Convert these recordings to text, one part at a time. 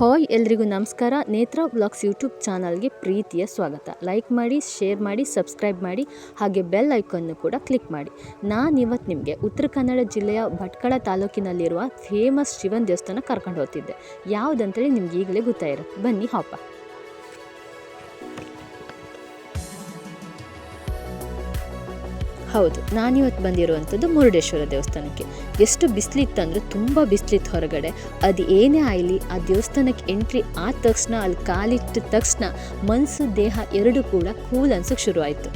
Hi ಎಲ್ರಿಗೂ ನಮಸ್ಕಾರ. ನೇತ್ರ ಬ್ಲಾಗ್ಸ್ ಯೂಟ್ಯೂಬ್ ಚಾನಲ್ಗೆ ಪ್ರೀತಿಯ ಸ್ವಾಗತ. ಲೈಕ್ ಮಾಡಿ, ಶೇರ್ ಮಾಡಿ, ಸಬ್ಸ್ಕ್ರೈಬ್ ಮಾಡಿ, ಹಾಗೆ ಬೆಲ್ ಐಕನ್ನು ಕೂಡ ಕ್ಲಿಕ್ ಮಾಡಿ. ನಾನು ಇವತ್ತು ನಿಮಗೆ ಉತ್ತರ ಕನ್ನಡ ಜಿಲ್ಲೆಯ ಭಟ್ಕಳ ತಾಲೂಕಿನಲ್ಲಿರುವ ಫೇಮಸ್ ಶಿವನ ದೇವಸ್ಥಾನ ಕರ್ಕೊಂಡು ಹೋಗ್ತಿದ್ದೆ. ಯಾವುದಂತೇಳಿ ನಿಮ್ಗೆ ಈಗಲೇ ಗೊತ್ತಾಯಿರುತ್ತೆ. ಬನ್ನಿ ಹಾಪ. ಹೌದು, ನಾನಿವತ್ತು ಬಂದಿರುವಂಥದ್ದು ಮುರುಡೇಶ್ವರ ದೇವಸ್ಥಾನಕ್ಕೆ. ಎಷ್ಟು ಬಿಸಿಲಿತ್ತು ಅಂದರೆ ತುಂಬ ಬಿಸಿಲಿತ್ತು ಹೊರಗಡೆ. ಅದು ಏನೇ ಆಗಲಿ, ಆ ದೇವಸ್ಥಾನಕ್ಕೆ ಎಂಟ್ರಿ ಆದ ತಕ್ಷಣ, ಅಲ್ಲಿ ಕಾಲಿಟ್ಟ ತಕ್ಷಣ ಮನಸ್ಸು ದೇಹ ಎರಡೂ ಕೂಡ ಕೂಲ್ ಅನ್ಸೋಕ್ಕೆ ಶುರುವಾಯಿತು.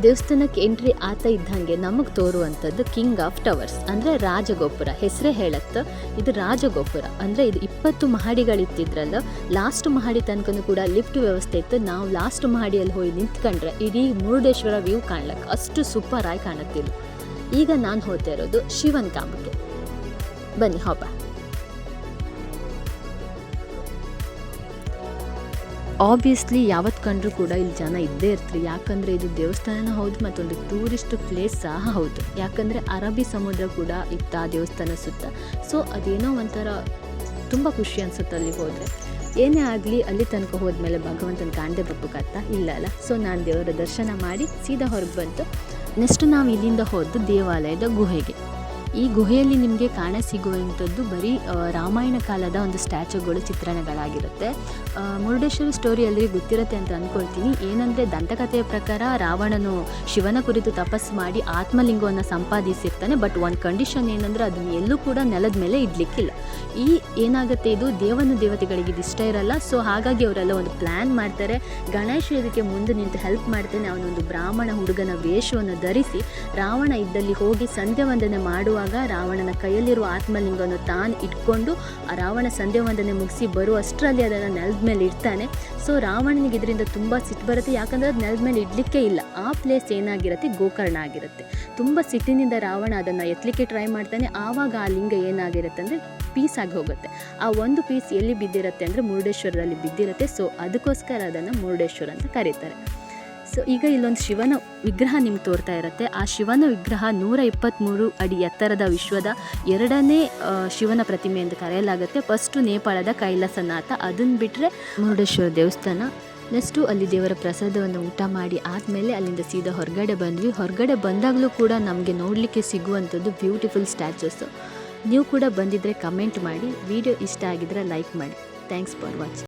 ದೇವಸ್ಥಾನಕ್ಕೆ ಎಂಟ್ರಿ ಆತ ಇದ್ದಂಗೆ ನಮಗೆ ತೋರುವಂಥದ್ದು ಕಿಂಗ್ ಆಫ್ ಟವರ್ಸ್ ಅಂದರೆ ರಾಜಗೋಪುರ. ಹೆಸರೇ ಹೇಳತ್ತ. ಇದು ರಾಜಗೋಪುರ. ಅಂದರೆ ಇದು ಇಪ್ಪತ್ತು ಮಹಡಿಗಳಿತ್ತಿದ್ರಲ್ಲ ಲಾಸ್ಟ್ ಮಹಡಿ ತನಕನೂ ಕೂಡ ಲಿಫ್ಟ್ ವ್ಯವಸ್ಥೆ ಇತ್ತು. ನಾವು ಲಾಸ್ಟ್ ಮಹಡಿಯಲ್ಲಿ ಹೋಗಿ ನಿಂತ್ಕೊಂಡ್ರೆ ಇಡೀ ಮುರುಡೇಶ್ವರ ವ್ಯೂ ಕಾಣ್ಲಕ್ಕೆ. ಅಷ್ಟು ಸೂಪರ್ ಆಗಿ ಕಾಣುತ್ತಿಲ್ಲ ಈಗ ನಾನು ಹೋಗ್ತಾ ಇರೋದು ಶಿವನ್ ಕಾಂಬಕ್ಕೆ ಬನ್ನಿ, ಹೋಪ. ಆಬ್ವಿಯಸ್ಲಿ ಯಾವತ್ತು ಕಂಡ್ರೂ ಕೂಡ ಇಲ್ಲಿ ಜನ ಇದ್ದೇ ಇರ್ತೀರಿ. ಯಾಕಂದರೆ ಇದು ದೇವಸ್ಥಾನನೂ ಹೌದು, ಮತ್ತೊಂದು ಟೂರಿಸ್ಟ್ ಪ್ಲೇಸ್ ಸಹ ಹೌದು. ಯಾಕಂದರೆ ಅರಬ್ಬಿ ಸಮುದ್ರ ಕೂಡ ಇತ್ತು ಆ ದೇವಸ್ಥಾನ ಸುತ್ತ. ಸೊ ಅದೇನೋ ಒಂಥರ ತುಂಬ ಖುಷಿ ಅನ್ಸುತ್ತೆ ಅಲ್ಲಿಗೆ ಹೋದರೆ. ಏನೇ ಆಗಲಿ ಅಲ್ಲಿ ತನಕ ಹೋದ್ಮೇಲೆ ಭಗವಂತನ ಕಾಣದೆ ಬರ್ಬೇಕಂತ ಇಲ್ಲ ಅಲ್ಲ. ಸೊ ನಾನು ದೇವರ ದರ್ಶನ ಮಾಡಿ ಸೀದಾ ಹೊರಗೆ ಬಂತು. ನೆಕ್ಸ್ಟ್ ನಾವು ಇಲ್ಲಿಂದ ಹೋದ್ದು ದೇವಾಲಯದ ಗುಹೆಗೆ. ಈ ಗುಹೆಯಲ್ಲಿ ನಿಮಗೆ ಕಾಣ ಸಿಗುವಂಥದ್ದು ಬರೀ ರಾಮಾಯಣ ಕಾಲದ ಒಂದು ಸ್ಟ್ಯಾಚುಗಳು, ಚಿತ್ರಣಗಳಾಗಿರುತ್ತೆ. ಮುರುಡೇಶ್ವರಿ ಸ್ಟೋರಿ ಅಲ್ಲಿ ಗೊತ್ತಿರುತ್ತೆ ಅಂತ ಅಂದ್ಕೊಳ್ತೀನಿ ಏನಂದರೆ ದಂತಕಥೆಯ ಪ್ರಕಾರ ರಾವಣನು ಶಿವನ ಕುರಿತು ತಪಸ್ಸು ಮಾಡಿ ಆತ್ಮಲಿಂಗವನ್ನು ಸಂಪಾದಿಸಿರ್ತಾನೆ. ಬಟ್ ಒಂದು ಕಂಡೀಷನ್ ಏನಂದರೆ ಅದನ್ನು ಎಲ್ಲೂ ಕೂಡ ನೆಲದ ಮೇಲೆ ಇಡಲಿಕ್ಕಿಲ್ಲ. ಈ ಏನಾಗುತ್ತೆ ಇದು? ದೇವನ ದೇವತೆಗಳಿಗೆ ಇಷ್ಟ ಇರಲ್ಲ. ಸೊ ಹಾಗಾಗಿ ಅವರೆಲ್ಲ ಒಂದು ಪ್ಲ್ಯಾನ್ ಮಾಡ್ತಾರೆ. ಗಣೇಶ ಇದಕ್ಕೆ ಮುಂದೆ ನಿಂತು ಹೆಲ್ಪ್ ಮಾಡ್ತಾನೆ. ಅವನೊಂದು ಬ್ರಾಹ್ಮಣ ಹುಡುಗನ ವೇಷವನ್ನು ಧರಿಸಿ ರಾವಣ ಇದ್ದಲ್ಲಿ ಹೋಗಿ ಸಂಧ್ಯಾ ವಂದನೆ ಮಾಡುವಾಗ ರಾವಣನ ಕೈಯಲ್ಲಿರುವ ಆತ್ಮಲಿಂಗವನ್ನು ತಾನು ಇಟ್ಕೊಂಡು ಆ ರಾವಣ ಸಂಧ್ಯಾವಂದನೆ ಮುಗಿಸಿ ಬರುವಷ್ಟರಲ್ಲಿ ಅದನ್ನು ನೆಲದ ಮೇಲೆ ಇಡ್ತಾನೆ. ಸೊ ರಾವಣನಿಗೆ ಇದರಿಂದ ತುಂಬ ಸಿಟ್ಟು ಬರುತ್ತೆ. ಯಾಕಂದರೆ ಅದು ನೆಲದ ಮೇಲೆ ಇಡಲಿಕ್ಕೆ ಇಲ್ಲ. ಆ ಪ್ಲೇಸ್ ಏನಾಗಿರುತ್ತೆ? ಗೋಕರ್ಣ ಆಗಿರುತ್ತೆ. ತುಂಬ ಸಿಟ್ಟಿನಿಂದ ರಾವಣ ಅದನ್ನು ಎತ್ತಲಿಕ್ಕೆ ಟ್ರೈ ಮಾಡ್ತಾನೆ. ಆವಾಗ ಆ ಲಿಂಗ ಏನಾಗಿರುತ್ತೆ ಅಂದರೆ ಪೀಸ್ ಆಗಿ ಹೋಗುತ್ತೆ. ಆ ಒಂದು ಪೀಸ್ ಎಲ್ಲಿ ಬಿದ್ದಿರುತ್ತೆ ಅಂದರೆ ಮುರುಡೇಶ್ವರದಲ್ಲಿ ಬಿದ್ದಿರುತ್ತೆ. ಸೊ ಅದಕ್ಕೋಸ್ಕರ ಅದನ್ನು ಮುರುಡೇಶ್ವರ ಅಂತ ಕರೀತಾರೆ. ಸೊ ಈಗ ಇಲ್ಲೊಂದು ಶಿವನ ವಿಗ್ರಹ ನಿಮ್ಗೆ ತೋರ್ತಾ ಇರುತ್ತೆ. ಆ ಶಿವನ ವಿಗ್ರಹ ನೂರ ಇಪ್ಪತ್ತ್ಮೂರು ಅಡಿ ಎತ್ತರದ ವಿಶ್ವದ ಎರಡನೇ ಶಿವನ ಪ್ರತಿಮೆ ಎಂದು ಕರೆಯಲಾಗುತ್ತೆ. ಫಸ್ಟು ನೇಪಾಳದ ಕೈಲಾಸನಾಥ. ಅದನ್ನು ಬಿಟ್ಟರೆ ಮುರುಡೇಶ್ವರ ದೇವಸ್ಥಾನ. ನೆಕ್ಸ್ಟು ಅಲ್ಲಿ ದೇವರ ಪ್ರಸಾದವನ್ನು ಊಟ ಮಾಡಿ ಆದಮೇಲೆ ಅಲ್ಲಿಂದ ಸೀದಾ ಹೊರಗಡೆ ಬಂದ್ವಿ. ಹೊರಗಡೆ ಬಂದಾಗಲೂ ಕೂಡ ನಮಗೆ ನೋಡಲಿಕ್ಕೆ ಸಿಗುವಂಥದ್ದು ಬ್ಯೂಟಿಫುಲ್ ಸ್ಟ್ಯಾಚುಸು ನೀವು ಕೂಡ ಬಂದಿದ್ದರೆ ಕಮೆಂಟ್ ಮಾಡಿ. ವಿಡಿಯೋ ಇಷ್ಟ ಆಗಿದ್ರೆ ಲೈಕ್ ಮಾಡಿ. Thanks for watching